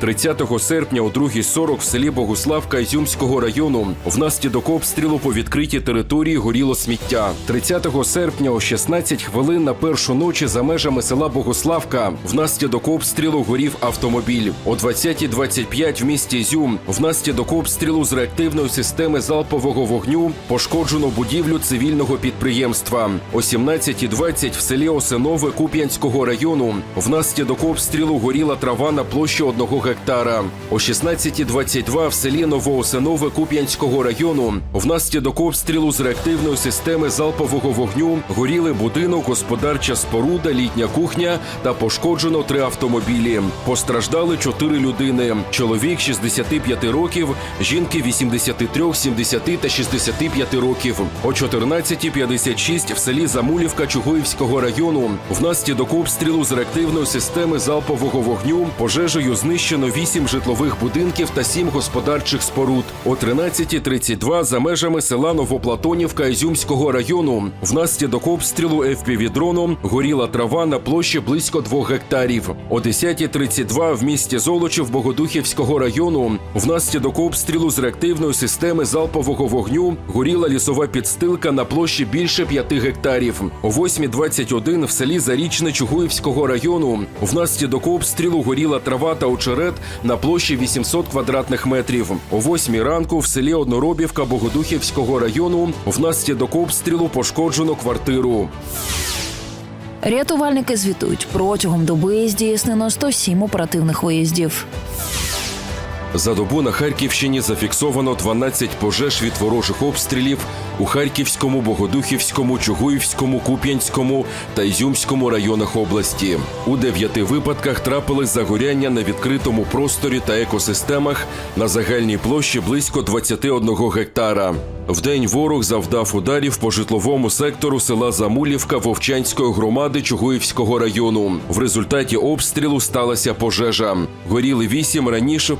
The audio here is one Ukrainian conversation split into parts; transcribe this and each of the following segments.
30 серпня о 2.40 в селі Богуславка Ізюмського району внаслідок обстрілу по відкритій території горіло сміття. 30 серпня о 16 хвилин на першу ночі за межами села Богуславка внаслідок обстрілу горів автомобіль. О 20.25 в місті Ізюм внаслідок обстрілу з реактивної системи залпового вогню пошкоджено будівлю цивільного підприємства. О 17.20 в селі Осинове Куп'янського району внаслідок обстрілу горіла трава на площі одного гектара. О 16.22 в селі Новоосинове Куп'янського району внаслідок обстрілу з реактивної системи залпового вогню горіли будинок, господарча споруда, літня кухня та пошкоджено три автомобілі. Постраждали чотири людини: чоловік 65 років, жінки 83, 70 та 65 років. О 14.56 в селі Замулівка Чугуївського району внаслідок обстрілу з реактивної системи залпового вогню пожежею знищено 8 житлових будинків та 7 господарчих споруд. О 13.32 за межами села Новоплатонівка Ізюмського району внаслідок обстрілу FPV-дроном горіла трава на площі близько 2 гектарів. О 10.32 в місті Золочів Богодухівського району внаслідок обстрілу з реактивної системи залпового вогню горіла лісова підстилка на площі більше 5 гектарів. О 8.21 в селі Зарічне Чугуївського району внаслідок обстрілу горіла трава та очерет на площі 800 квадратних метрів. О 8 ранку в селі Одноробівка Богодухівського району внаслідок обстрілу пошкоджено квартиру. Рятувальники звітують протягом доби здійснено 107 оперативних виїздів. За добу на Харківщині зафіксовано 12 пожеж від ворожих обстрілів у Харківському, Богодухівському, Чугуївському, Куп'янському та Ізюмському районах області. У дев'яти випадках трапились загоряння на відкритому просторі та екосистемах на загальній площі близько 21 гектара. Вдень ворог завдав ударів по житловому сектору села Замулівка Вовчанської громади Чугуївського району. В результаті обстрілу сталася пожежа. Горіли вісім раніше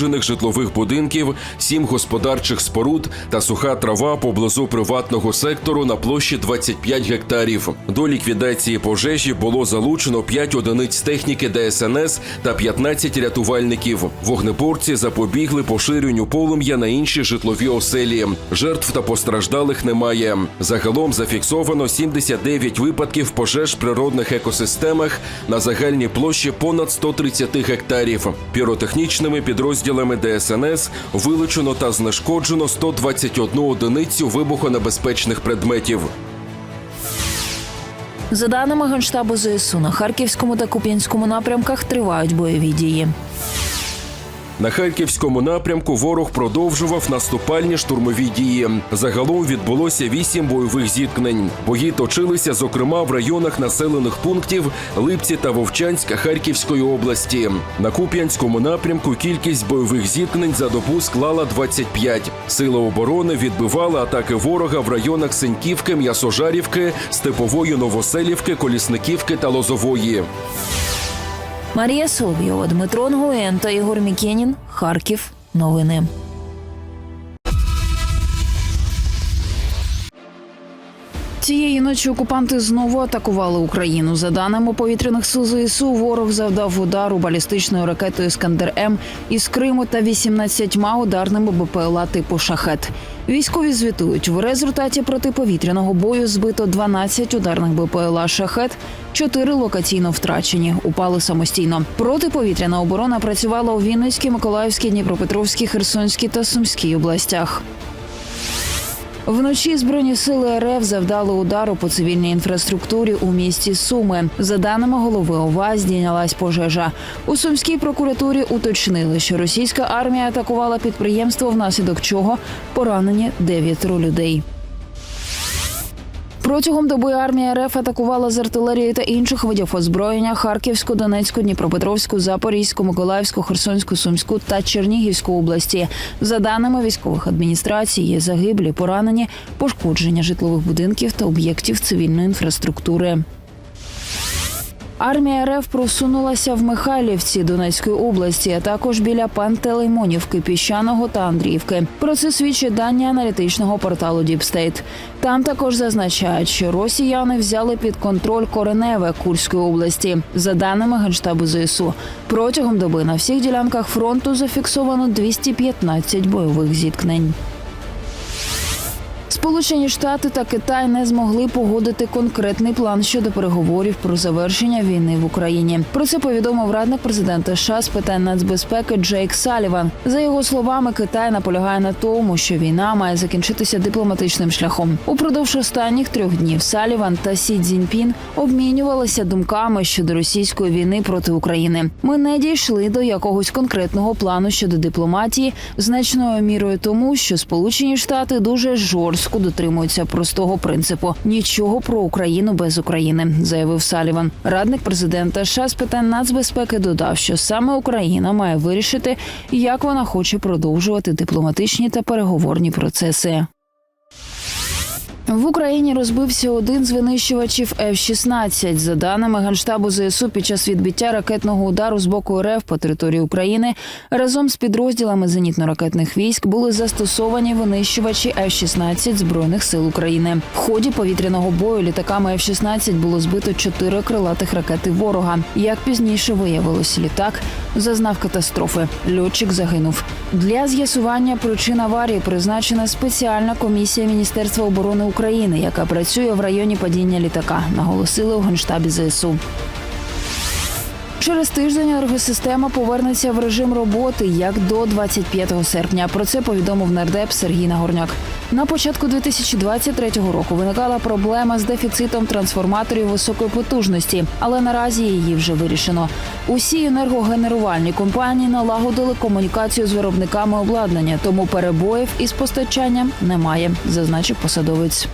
пошкоджених житлових будинків, сім господарчих споруд та суха трава поблизу приватного сектору на площі 25 гектарів. До ліквідації пожежі було залучено 5 одиниць техніки ДСНС та 15 рятувальників. Вогнеборці запобігли поширенню полум'я на інші житлові оселі. Жертв та постраждалих немає. Загалом зафіксовано 79 випадків пожеж в природних екосистемах на загальній площі понад 130 гектарів. Піротехнічними підрозділами ДСНС вилучено та знешкоджено 121 одиницю вибухонебезпечних предметів. За даними Генштабу ЗСУ, на Харківському та Куп'янському напрямках тривають бойові дії. На харківському напрямку ворог продовжував наступальні штурмові дії. Загалом відбулося вісім бойових зіткнень. Бої точилися, зокрема, в районах населених пунктів Липці та Вовчанська Харківської області. На Куп'янському напрямку кількість бойових зіткнень за добу склала 25. Сили оборони відбивали атаки ворога в районах Сеньківки, М'ясожарівки, Степової Новоселівки, Колісниківки та Лозової. Марія Соловйова, Дмитро Нгуєн та Ігор Мікенін. Харків. Новини. Цієї ночі окупанти знову атакували Україну. За даними повітряних сил ЗСУ, ворог завдав удару балістичною ракетою Іскандер М із Криму та 18 ударними БПЛА типу Шахет. Військові звітують в результаті протиповітряного бою збито 12 ударних БПЛА Шахет, 4 локаційно втрачені, упали самостійно. Протиповітряна оборона працювала у Вінницькій, Миколаївській, Дніпропетровській, Херсонській та Сумській областях. Вночі збройні сили РФ завдали удару по цивільній інфраструктурі у місті Суми. За даними голови ОВА, здійнялась пожежа. У сумській прокуратурі уточнили, що російська армія атакувала підприємство, внаслідок чого поранені дев'ятеро людей. Протягом доби армія РФ атакувала з артилерії та інших видів озброєння Харківську, Донецьку, Дніпропетровську, Запорізьку, Миколаївську, Херсонську, Сумську та Чернігівську області. За даними військових адміністрацій, є загиблі, поранені, пошкодження житлових будинків та об'єктів цивільної інфраструктури. Армія РФ просунулася в Михайлівці Донецької області, а також біля Пантелеймонівки, Піщаного та Андріївки. Про це свідчать дані аналітичного порталу Діпстейт. Там також зазначають, що росіяни взяли під контроль Кореневе Курської області. За даними генштабу ЗСУ, протягом доби на всіх ділянках фронту зафіксовано 215 бойових зіткнень. Сполучені Штати та Китай не змогли погодити конкретний план щодо переговорів про завершення війни в Україні. Про це повідомив радник президента США з питань нацбезпеки Джейк Саліван. За його словами, Китай наполягає на тому, що війна має закінчитися дипломатичним шляхом. Упродовж останніх трьох днів Саліван та Сі Цзіньпін обмінювалися думками щодо російської війни проти України. Ми не дійшли до якогось конкретного плану щодо дипломатії, значною мірою тому, що Сполучені Штати дуже жорстко дотримуються простого принципу нічого про Україну без України, заявив Саліван. Радник президента США з питань нацбезпеки додав, що саме Україна має вирішити, як вона хоче продовжувати дипломатичні та переговорні процеси. В Україні розбився один з винищувачів F-16. За даними генштабу ЗСУ, під час відбиття ракетного удару з боку РФ по території України разом з підрозділами зенітно-ракетних військ були застосовані винищувачі F-16 збройних сил України. В ході повітряного бою літаками F-16 було збито чотири крилатих ракети ворога. Як пізніше виявилось, літак зазнав катастрофи. Льотчик загинув. Для з'ясування причин аварії призначена спеціальна комісія Міністерства оборони України, яка працює в районі падіння літака, наголосили у генштабі ЗСУ. Через тиждень енергосистема повернеться в режим роботи як до 25 серпня. Про це повідомив нардеп Сергій Нагорняк. На початку 2023 року виникала проблема з дефіцитом трансформаторів високої потужності, але наразі її вже вирішено. Усі енергогенерувальні компанії налагодили комунікацію з виробниками обладнання, тому перебоїв із постачанням немає, зазначив посадовець.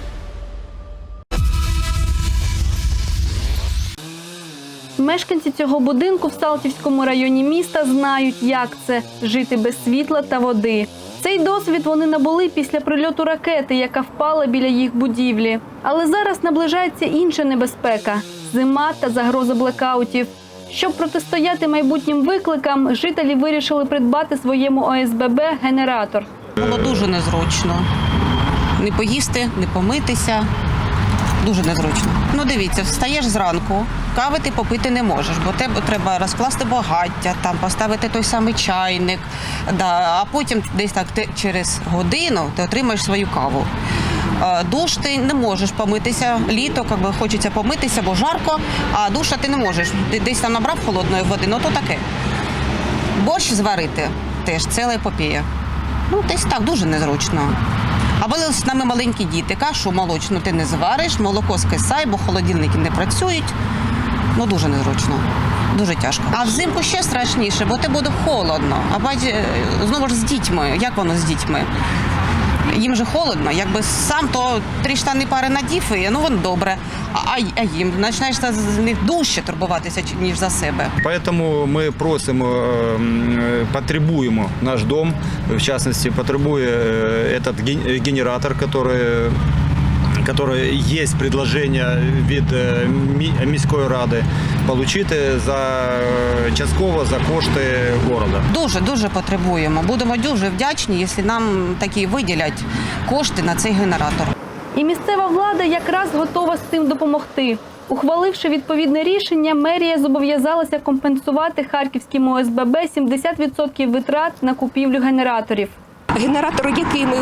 Мешканці цього будинку в Салтівському районі міста знають, як це жити без світла та води. Цей досвід вони набули після прильоту ракети, яка впала біля їх будівлі. Але зараз наближається інша небезпека зима та загроза блекаутів. Щоб протистояти майбутнім викликам, жителі вирішили придбати своєму ОСББ генератор. Було дуже незручно. Не поїсти, не помитися. Дуже незручно. Ну дивіться, встаєш зранку, кави ти попити не можеш, бо тебе треба розкласти багаття, там поставити той самий чайник. Да, а потім десь так ти через годину ти отримаєш свою каву. Е, Душ ти не можеш помитися. Літо як би, хочеться помитися, бо жарко, а душа ти не можеш. Ти десь там набрав холодної води, ну то таке. Борщ зварити теж ціла епопея. Ну, десь так дуже незручно. А з нами маленькі діти, кашу молочну ти не звариш, молоко скисай, бо холодильники не працюють. Ну дуже незручно, дуже тяжко. А взимку ще страшніше, бо ти буде холодно. А бач, е, знову ж з дітьми. Як воно з дітьми? Їм же холодно, якби сам то три штани пари надів, і ну воно добре. А, а, а їм починаєш з них дужче турбуватися, чи- ніж за себе. Поэтому мы просим, э, м, потребуем наш дом, в частности, потребуя э, этот ген- генератор, который который є предложення від е, міської ради отримати за е, частково за кошти міста. Дуже дуже потребуємо. Будемо дуже вдячні, якщо нам такі виділять кошти на цей генератор. І місцева влада якраз готова з цим допомогти. Ухваливши відповідне рішення, мерія зобов'язалася компенсувати харківським ОСББ 70% витрат на купівлю генераторів. Генератор, який ми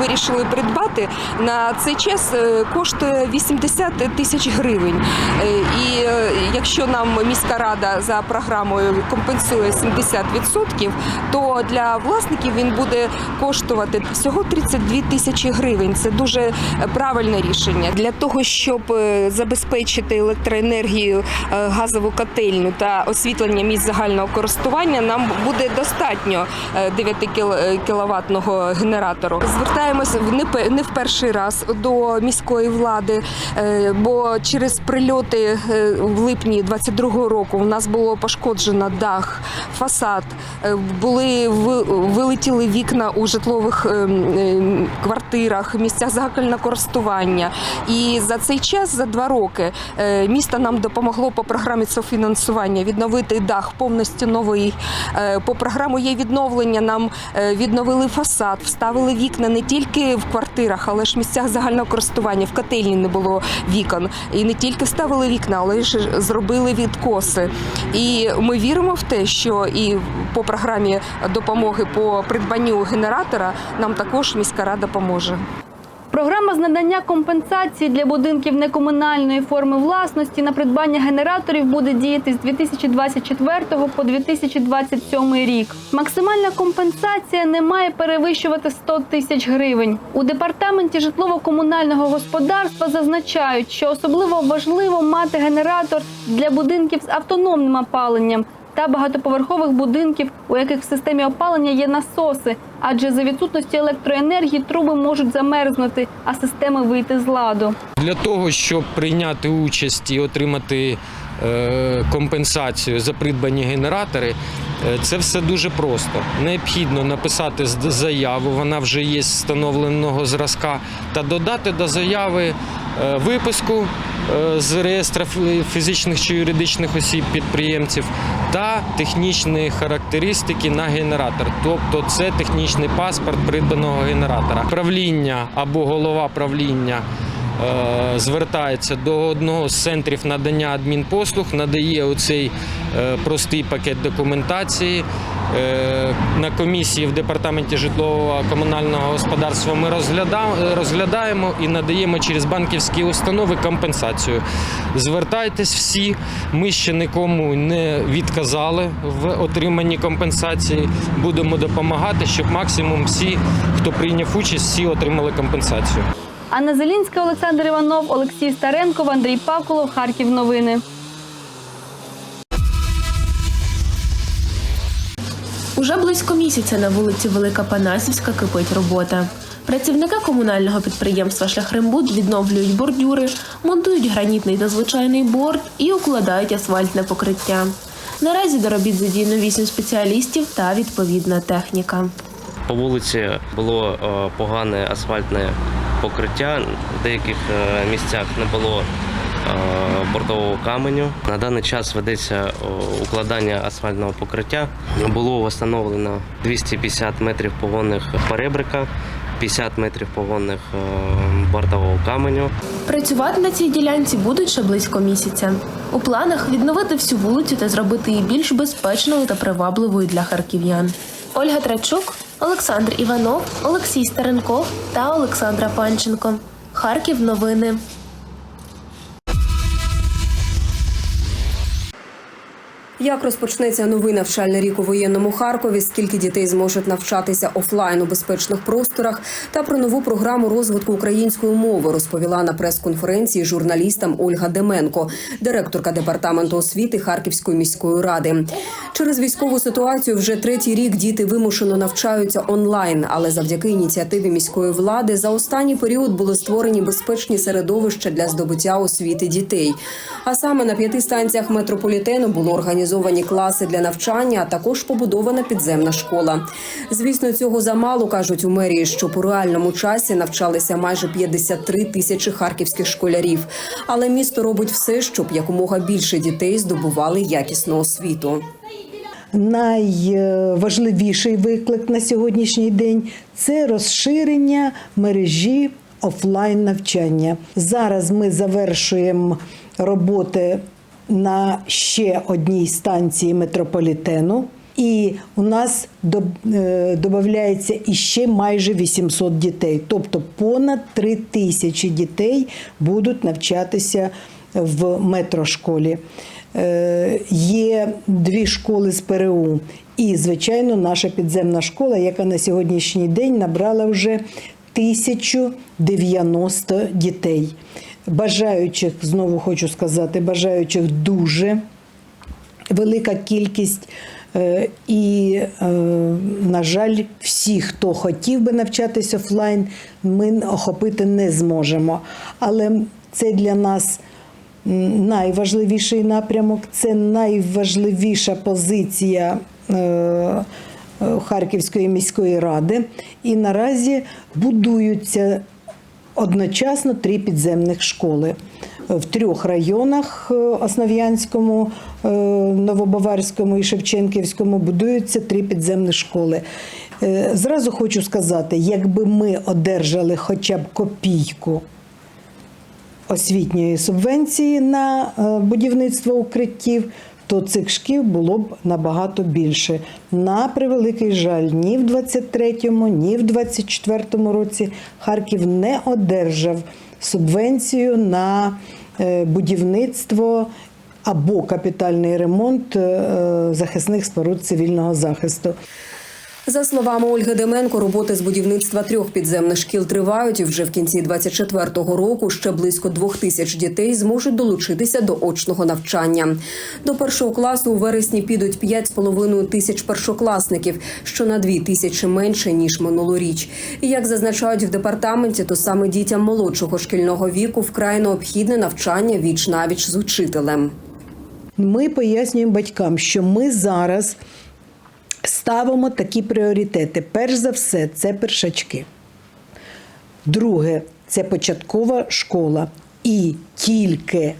вирішили придбати, на цей час е, коштує 80 тисяч гривень. Е, І е, якщо нам міська рада за програмою компенсує 70%, то для власників він буде коштувати всього 32 тисячі гривень. Це дуже правильне рішення. Для того, щоб е, забезпечити електроенергію, е, газову котельню та освітлення місць загального користування, нам буде достатньо 9 кВт штатного генератору. Звертаємось в не в перший раз до міської влади, е, бо через прильоти е, в липні 22-го року у нас було пошкоджено дах, фасад, е, були в- вилетіли вікна у житлових е, е, квартирах, місцях загального користування. І за цей час, за два роки, місто нам допомогло по програмі софінансування відновити дах повністю новий. По програму є відновлення. Нам відновили фасад, вставили вікна не тільки в квартирах, але ж в місцях загального користування. В котельні не було вікон. І не тільки вставили вікна, але ж зробили відкоси. І ми віримо в те, що і по програмі допомоги по придбанню генератора нам також міська рада поможе. Програма з надання компенсації для будинків некомунальної форми власності на придбання генераторів буде діяти з 2024 по 2027 рік. Максимальна компенсація не має перевищувати 100 тисяч гривень. У департаменті житлово-комунального господарства зазначають, що особливо важливо мати генератор для будинків з автономним опаленням та багатоповерхових будинків, у яких в системі опалення є насоси, адже за відсутності електроенергії труби можуть замерзнути, а системи вийти з ладу. Для того, щоб прийняти участь і отримати е, компенсацію за придбані генератори, е, це все дуже просто. Необхідно написати заяву, вона вже є з встановленого зразка, та додати до заяви е, виписку з реєстру фізичних чи юридичних осіб підприємців та технічні характеристики на генератор. Тобто це технічний паспорт придбаного генератора. Правління або голова правління звертається до одного з центрів надання адмінпослуг, надає оцей е, простий пакет документації. Е, На комісії в департаменті житлового комунального господарства ми розгляда- розглядаємо і надаємо через банківські установи компенсацію. Звертайтесь всі, ми ще нікому не відказали в отриманні компенсації. Будемо допомагати, щоб максимум всі, хто прийняв участь, всі отримали компенсацію. Анна Зелінська, Олександр Іванов, Олексій Старенков, Андрій Пакулов, Харків. Новини. Уже близько місяця на вулиці Велика Панасівська кипить робота. Працівники комунального підприємства Шляхрембуд відновлюють бордюри, монтують гранітний та звичайний борт і укладають асфальтне покриття. Наразі до робіт задіяно вісім спеціалістів та відповідна техніка. По вулиці було е, погане асфальтне покриття. В деяких е, місцях не було е, бортового каменю. На даний час ведеться укладання асфальтного покриття. Було встановлено 250 метрів погонних перебрика, 50 метрів погонних е, бортового каменю. Працювати на цій ділянці будуть ще близько місяця. У планах відновити всю вулицю та зробити її більш безпечною та привабливою для харків'ян. Ольга Трачук, Олександр Іванов, Олексій Старенков та Олександра Панченко. Харків новини. Як розпочнеться новий навчальний рік у воєнному Харкові? Скільки дітей зможуть навчатися офлайн у безпечних просторах? Та про нову програму розвитку української мови розповіла на прес-конференції журналістам Ольга Деменко, директорка департаменту освіти Харківської міської ради. Через військову ситуацію вже третій рік діти вимушено навчаються онлайн, але завдяки ініціативі міської влади за останній період були створені безпечні середовища для здобуття освіти дітей. А саме на п'яти станціях метрополітену було організовані класи для навчання, а також побудована підземна школа. Звісно, цього замало кажуть у мерії, що по реальному часі навчалися майже 53 тисячі харківських школярів. Але місто робить все, щоб якомога більше дітей здобували якісну освіту. Найважливіший виклик на сьогоднішній день це розширення мережі офлайн навчання. Зараз ми завершуємо роботи на ще одній станції метрополітену. І у нас додається іще майже 800 дітей, тобто понад 3 тисячі дітей будуть навчатися в метрошколі. Е, Є дві школи з ПРУ, і, звичайно, наша підземна школа, яка на сьогоднішній день набрала вже 1090 дітей. Бажаючих, знову хочу сказати, бажаючих дуже велика кількість Е, І, е, на жаль, всі, хто хотів би навчатись офлайн, ми охопити не зможемо. Але це для нас найважливіший напрямок, це найважливіша позиція. е, Харківської міської ради, і наразі будуються одночасно три підземних школи. В трьох районах е, Основ'янському, е, Новобаварському і Шевченківському будуються три підземні школи. Е, Зразу хочу сказати, якби ми одержали хоча б копійку освітньої субвенції на будівництво укриттів, то цих шкіл було б набагато більше. На превеликий жаль, ні в 23-му, ні в 24-му році Харків не одержав субвенцію на е, будівництво або капітальний ремонт е, захисних споруд цивільного захисту. За словами Ольги Деменко, роботи з будівництва трьох підземних шкіл тривають, вже в кінці 24-го року ще близько двох тисяч дітей зможуть долучитися до очного навчання. До першого класу у вересні підуть 5,5 тисяч першокласників, що на дві тисячі менше ніж минулоріч. І як зазначають в департаменті, то саме дітям молодшого шкільного віку вкрай необхідне навчання віч навіч з учителем. Ми пояснюємо батькам, що ми зараз ставимо такі пріоритети. Перш за все, це першачки. Друге це початкова школа. І тільки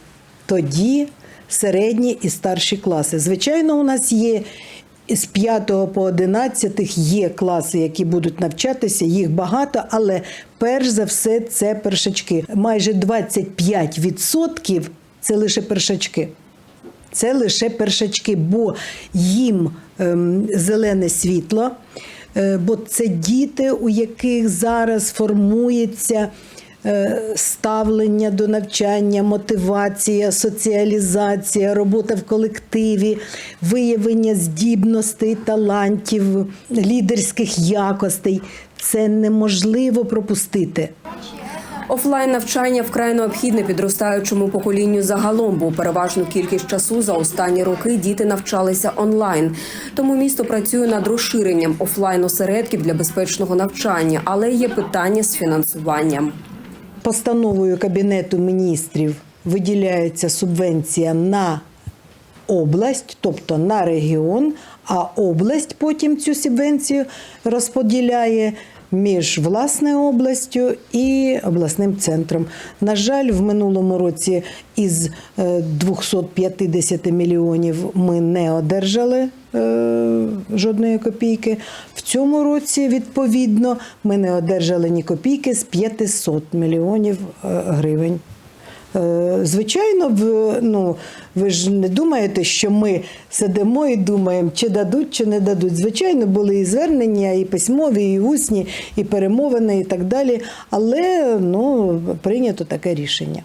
тоді середні і старші класи. Звичайно, у нас є з 5 по 11 є класи, які будуть навчатися, їх багато, але перш за все це першачки. Майже 25% це лише першачки. Це лише першачки, бо їм ем, зелене світло, е, бо це діти, у яких зараз формується е, ставлення до навчання, мотивація, соціалізація, робота в колективі, виявлення здібностей, талантів, лідерських якостей. Це неможливо пропустити. Офлайн навчання вкрай необхідне підростаючому поколінню загалом, бо переважну кількість часу за останні роки діти навчалися онлайн. Тому місто працює над розширенням офлайн осередків для безпечного навчання, але є питання з фінансуванням. Постановою Кабінету міністрів виділяється субвенція на область, тобто на регіон, а область потім цю субвенцію розподіляє між власною областю і обласним центром. На жаль, в минулому році із е, 250 мільйонів ми не одержали е, жодної копійки. В цьому році, відповідно, ми не одержали ні копійки з 500 мільйонів е, гривень. Е, Звичайно, в- ну, ви ж не думаєте, що ми сидимо і думаємо, чи дадуть, чи не дадуть. Звичайно, були і звернення, і письмові, і усні, і перемовини, і так далі. Але ну, прийнято таке рішення.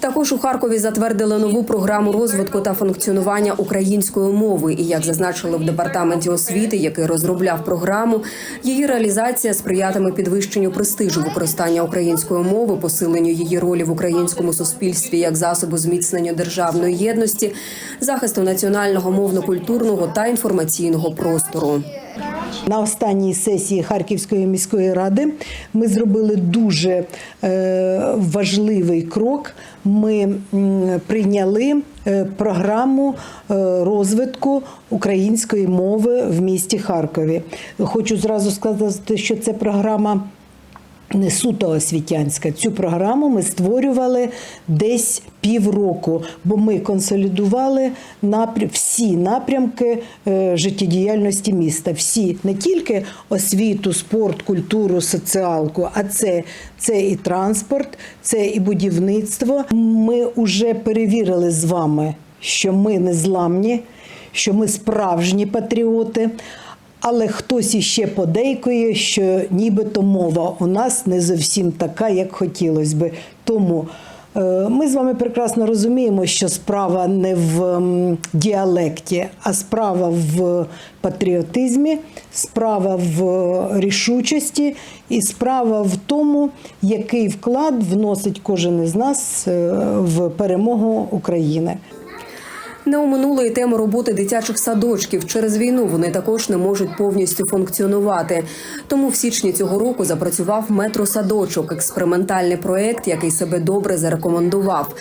Також у Харкові затвердили нову програму розвитку та функціонування української мови. І як зазначили в департаменті освіти, який розробляв програму, її реалізація сприятиме підвищенню престижу використання української мови, посиленню її ролі в українському суспільстві як засобу зміцнення державної єдності, захисту національного мовно-культурного та інформаційного простору. На останній сесії Харківської міської ради ми зробили дуже е, важливий крок. Ми прийняли е, програму е, розвитку української мови в місті Харкові. Хочу зразу сказати, що це програма не суто освітянська. Цю програму ми створювали десь півроку, бо ми консолідували напрям, всі напрямки е, життєдіяльності міста. Всі не тільки освіту, спорт, культуру, соціалку, а це, це і транспорт, це і будівництво. Ми вже перевірили з вами, що ми не зламні, що ми справжні патріоти. Але хтось іще подейкує, що нібито мова у нас не зовсім така, як хотілося би. Тому е, ми з вами прекрасно розуміємо, що справа не в діалекті, а справа в патріотизмі, справа в рішучості і справа в тому, який вклад вносить кожен із нас е, в перемогу України. Не оминули і тему роботи дитячих садочків. Через війну вони також не можуть повністю функціонувати. Тому в січні цього року запрацював метросадочок, експериментальний проект, який себе добре зарекомендував.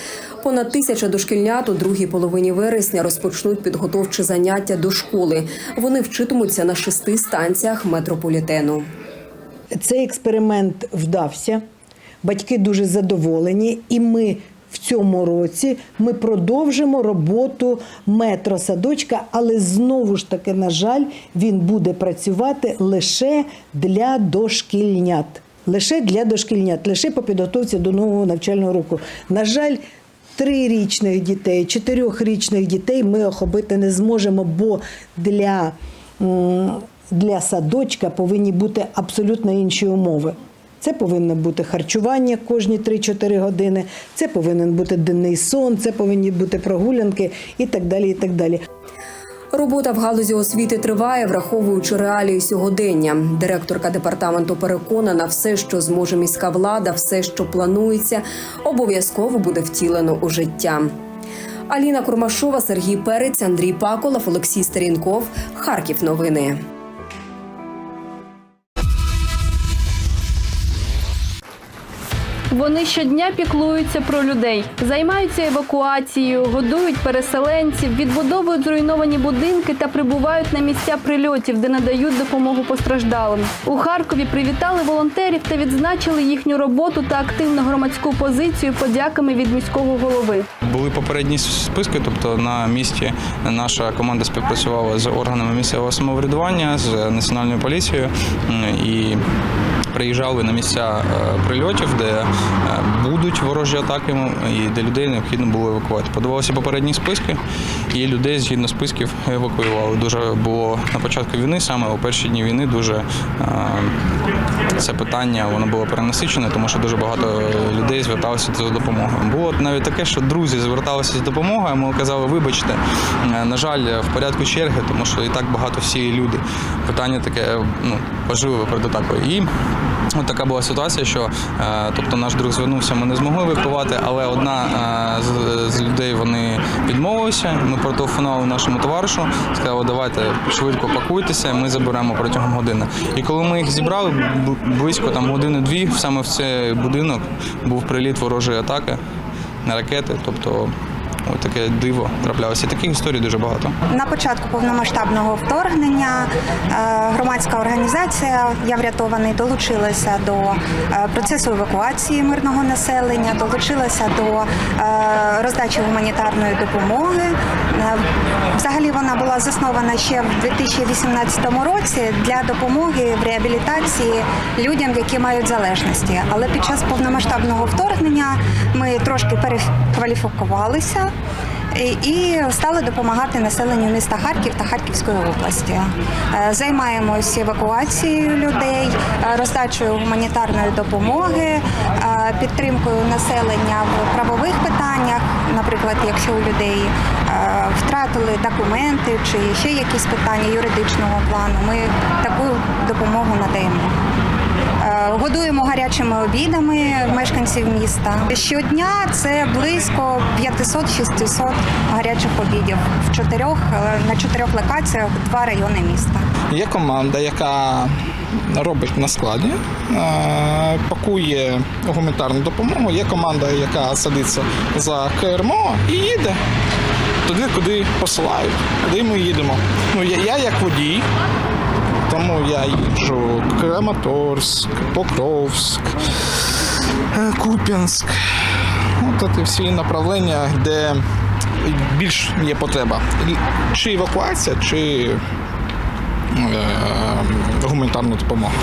Понад тисяча дошкільнят у другій половині вересня розпочнуть підготовчі заняття до школи. Вони вчитимуться на шести станціях метрополітену. Цей експеримент вдався. Батьки дуже задоволені, і ми в цьому році ми продовжимо роботу метросадочка, але знову ж таки, на жаль, він буде працювати лише для дошкільнят. Лише для дошкільнят, лише по підготовці до нового навчального року. На жаль, трирічних дітей, чотирьохрічних дітей ми охопити не зможемо, бо для, для садочка повинні бути абсолютно інші умови. Це повинно бути харчування кожні 3-4 години, це повинен бути денний сон, це повинні бути прогулянки і так далі. І так далі. Робота в галузі освіти триває, враховуючи реалії сьогодення. Директорка департаменту переконана, все, що зможе міська влада, все, що планується, обов'язково буде втілено у життя. Аліна Курмашова, Сергій Перець, Андрій Паколов, Олексій Старінков. Харків. Новини. Вони щодня піклуються про людей, займаються евакуацією, годують переселенців, відбудовують зруйновані будинки та прибувають на місця прильотів, де надають допомогу постраждалим. У Харкові привітали волонтерів та відзначили їхню роботу та активну громадську позицію подяками від міського голови. Були попередні списки, тобто на місці наша команда співпрацювала з органами місцевого самоврядування, з національною поліцією і приїжджали на місця е, прильотів, де е, будуть ворожі атаки і де людей необхідно було евакувати. Подавалися попередні списки, і людей згідно списків евакуювали. Дуже було на початку війни, саме у перші дні війни, дуже е, це питання воно було перенасичене, тому що дуже багато людей зверталося за допомогою. Було навіть таке, що друзі зверталися за допомогою. Ми казали, вибачте, на жаль, в порядку черги, тому що і так багато всі люди. Питання таке ну важливе перед атакою. І От така була ситуація, що е, тобто наш друг звернувся, ми не змогли евакувати, але одна е, з людей вони відмовилися. Ми протелефонували нашому товаришу, сказали, давайте швидко пакуйтеся, ми заберемо протягом години. І коли ми їх зібрали, близько там години-дві, саме в цей будинок був приліт ворожої атаки на ракети. Тобто, таке диво траплялося. Таких історій дуже багато. На початку повномасштабного вторгнення е, громадська організація Я врятований долучилася до е, процесу евакуації мирного населення, долучилася до е, роздачі гуманітарної допомоги. Взагалі вона була заснована ще в 2018 році для допомоги в реабілітації людям, які мають залежності. Але під час повномасштабного вторгнення ми трошки перекваліфікувалися і- і стали допомагати населенню міста Харків та Харківської області. Е, Займаємось евакуацією людей, е, роздачею гуманітарної допомоги, е, підтримкою населення в правових питаннях. Наприклад, якщо у людей е, втратили документи чи ще якісь питання юридичного плану, ми таку допомогу надаємо. Е, Годуємо гарячими обідами мешканців міста. Щодня це близько 500-600 гарячих обідів в чотирьох е, на чотирьох локаціях два райони міста. Є команда, яка робить на складі, е, пакує гуманітарну допомогу. Є команда, яка садиться за кермо і їде туди, куди посилають, куди ми їдемо. Ну, я, я як водій, тому я їжджу Краматорськ, Покровськ, е, Куп'янськ. От це всі направлення, де більш є потреба. Чи евакуація, чи е, гуманітарна допомога.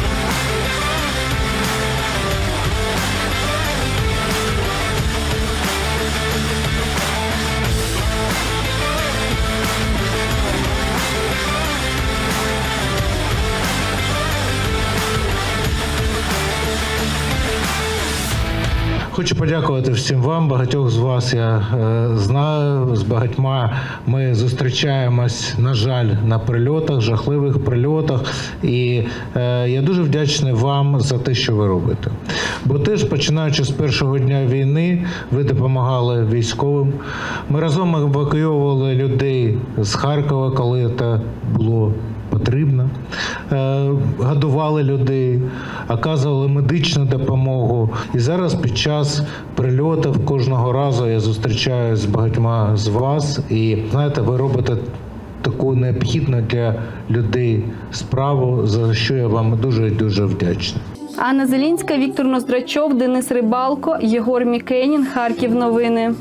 Хочу подякувати всім вам. Багатьох з вас я е, знаю. З багатьма ми зустрічаємось, на жаль, на прильотах, жахливих прильотах. І е, я дуже вдячний вам за те, що ви робите. Бо теж починаючи з першого дня війни, ви допомагали військовим. Ми разом евакуйовували людей з Харкова, коли це було потрібно. Е, Годували людей, оказували медичну допомогу. І зараз під час прильотів кожного разу я зустрічаюся з багатьма з вас. І знаєте, ви робите таку необхідну для людей справу, за що я вам дуже дуже вдячний. Анна Зелінська, Віктор Ноздрачов, Денис Рибалко, Єгор Мікенін, Харків. Новини.